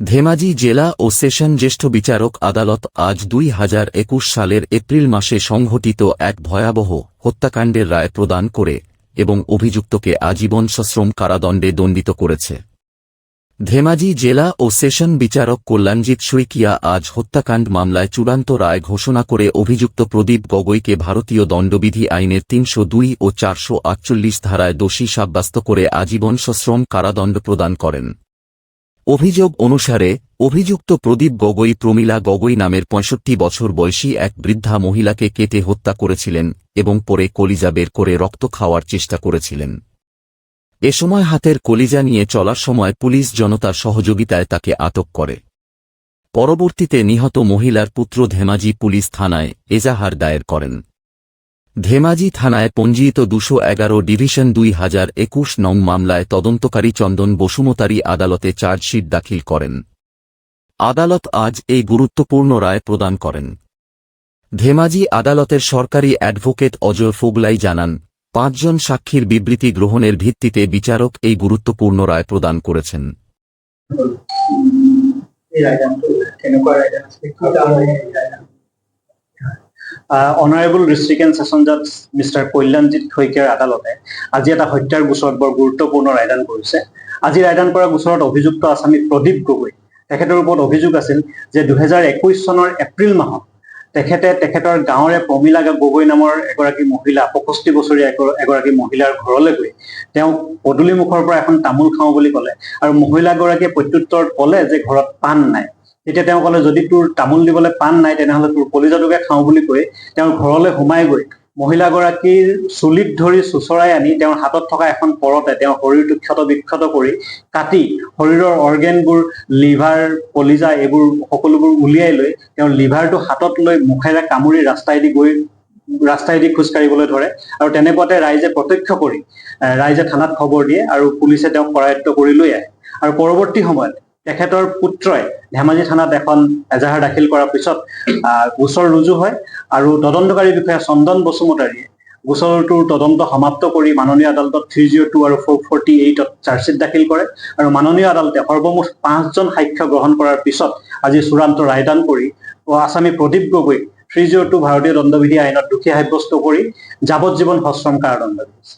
ধেমাজি জেলা ও সেশন জ্যেষ্ঠ বিচারক আদালত আজ দুই হাজার একুশ সালের এপ্রিল মাসে সংঘটিত এক ভয়াবহ হত্যাকাণ্ডের রায় প্রদান করে এবং অভিযুক্তকে আজীবন সশ্রম কারাদণ্ডে দণ্ডিত করেছে। ধেমাজি জেলা ও সেশন বিচারক কল্যাণজিৎ শইকিয়া আজ হত্যাকাণ্ড মামলায় চূড়ান্ত রায় ঘোষণা করে অভিযুক্ত প্রদীপ গগৈকে ভারতীয় দণ্ডবিধি আইনের তিনশো দুই ও চারশো আটচল্লিশ ধারায় দোষী সাব্যস্ত করে আজীবন সশ্রম কারাদণ্ড প্রদান করেন। অভিযোগ অনুসারে, অভিযুক্ত প্রদীপ গগৈ প্রমীলা গগৈ নামের পঁয়ষট্টি বছর বয়সী এক বৃদ্ধা মহিলাকে কেটে হত্যা করেছিলেন এবং পরে কলিজা বের করে রক্ত খাওয়ার চেষ্টা করেছিলেন। এ সময় হাতের কলিজা নিয়ে চলার সময় পুলিশ জনতার সহযোগিতায় তাকে আটক করে। পরবর্তীতে নিহত মহিলার পুত্র ধেমাজি পুলিশ থানায় এজাহার দায়ের করেন। ধেমাজি থানায় পঞ্জীয়িত দুশো এগারো ডিভিশন দুই হাজার একুশ নং মামলায় তদন্তকারী চন্দন বসুমতারি আদালতে চার্জশিট দাখিল করেন। আদালত আজ এই গুরুত্বপূর্ণ রায় প্রদান করেন। ধেমাজি আদালতের সরকারি অ্যাডভোকেট অজয় ফোগলাই জানান, পাঁচজন সাক্ষীর বিবৃতি গ্রহণের ভিত্তিতে বিচারক এই গুরুত্বপূর্ণ রায় প্রদান করেছেন। এই ৰায়দান কেনেকুৱা ৰায়দান আছিলে অনাৰেবল ডিষ্ট্ৰিক্ট এণ্ড ছেছন জাজ মিষ্টাৰ কল্যাণজিৎ শইকীয়াৰ আদালতে আজি এটা হত্যাৰ গোচৰত বৰ গুৰুত্বপূৰ্ণ ৰায়দান কৰিছে। আজি ৰায়দান কৰা গোচৰত অভিযুক্ত আছামী প্ৰদীপ গগৈ তেখেতৰ ওপৰত অভিযোগ আছিল যে দুহেজাৰ একৈশ চনৰ এপ্ৰিল মাহত তেখেতে তেখেতৰ গাঁৱৰে প্ৰমীলা গগৈ নামৰ এগৰাকী মহিলা পঁয়ষষ্ঠি বছৰীয়া এগ- এগৰাকী মহিলাৰ ঘৰলৈ গৈ তেওঁক পদূলি মুখৰ পৰা এখন তামোল খাওঁ বুলি ক'লে আৰু মহিলাগৰাকীয়ে প্ৰত্যুত্তৰত ক'লে যে ঘৰত পাণ নাই। তেতিয়া তেওঁ ক'লে, যদি তোৰ তামোল দিবলৈ পাণ নাই, তেনেহ'লে তোৰ কলিজাটোকে খাওঁ বুলি কৈ তেওঁৰ ঘৰলৈ সোমাই গৈ মহিলাগৰাকীৰ চুলিত ধৰি চুচৰাই আনি তেওঁৰ হাতত থকা এখন কৰতে তেওঁৰ শৰীৰটো ক্ষত বিক্ষত কৰি কাটি শৰীৰৰ অৰ্গেনবোৰ, লিভাৰ, কলিজা এইবোৰ সকলোবোৰ উলিয়াই লৈ তেওঁৰ লিভাৰটো হাতত লৈ মুখেৰে কামুৰি ৰাস্তাইদি গৈ, ৰাস্তাইদি খোজকাঢ়িবলৈ ধৰে আৰু তেনেকুৱাতে ৰাইজে প্ৰত্যক্ষ কৰি ৰাইজে থানাত খবৰ দিয়ে আৰু পুলিচে তেওঁক কৰায়ত্ব কৰি লৈ আহে। আৰু পৰৱৰ্তী সময়ত তেখেতৰ পুত্ৰই ধেমাজি থানাত এখন এজাহাৰ দাখিল কৰাৰ পিছত গোচৰ ৰুজু হয় আৰু তদন্তকাৰী বিষয়া চন্দন বসুমতাৰীয়ে গোচৰটোৰ তদন্ত সমাপ্ত কৰি মাননীয় আদালতত থ্ৰী জিৰ' টু আৰু ফ'ৰ ফৰ্টি এইটত চাৰ্জশ্বিট দাখিল কৰে আৰু মাননীয় আদালতে সৰ্বমুঠ পাঁচজন সাক্ষ্য গ্ৰহণ কৰাৰ পিছত আজি চূড়ান্ত ৰায়দান কৰি আছামী Pradip Gogoi three zero' two ভাৰতীয় দণ্ডবিধি আইনত দোষী সাব্যস্ত কৰি যাৱজ্জীৱন সশ্ৰম কাৰাদণ্ড দিছে।